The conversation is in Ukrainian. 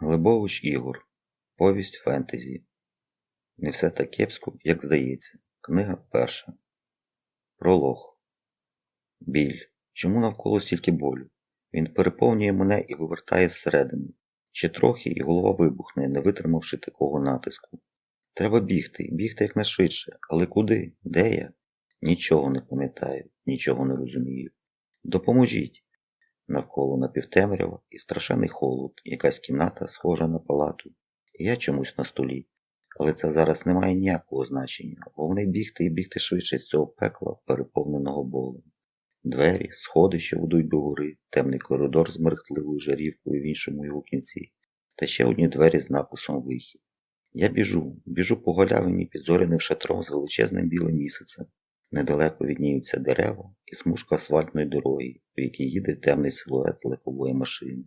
Глибович Ігор. Повість фентезі. Не все так кепсько, як здається. Книга перша. Пролог. Біль. Чому навколо стільки болю? Він переповнює мене і вивертає зсередини. Ще трохи, і голова вибухне, не витримавши такого натиску. Треба бігти, бігти якнайшвидше. Але куди? Де я? Нічого не пам'ятаю, нічого не розумію. Допоможіть. Навколо напівтемрява і страшенний холод, якась кімната схожа на палату, я чомусь на столі. Але це зараз не має ніякого значення. Головне бігти і бігти швидше з цього пекла, переповненого болем. Двері, сходи, що ведуть до гори, темний коридор з мерехтливою жарівкою в іншому його кінці, та ще одні двері з написом вихід. Я біжу, біжу по голявині під зоряним шатром з величезним білим місяцем. Недалеко відніються дерева і смужка асфальтної дороги, по якій їде темний силует легкової машини.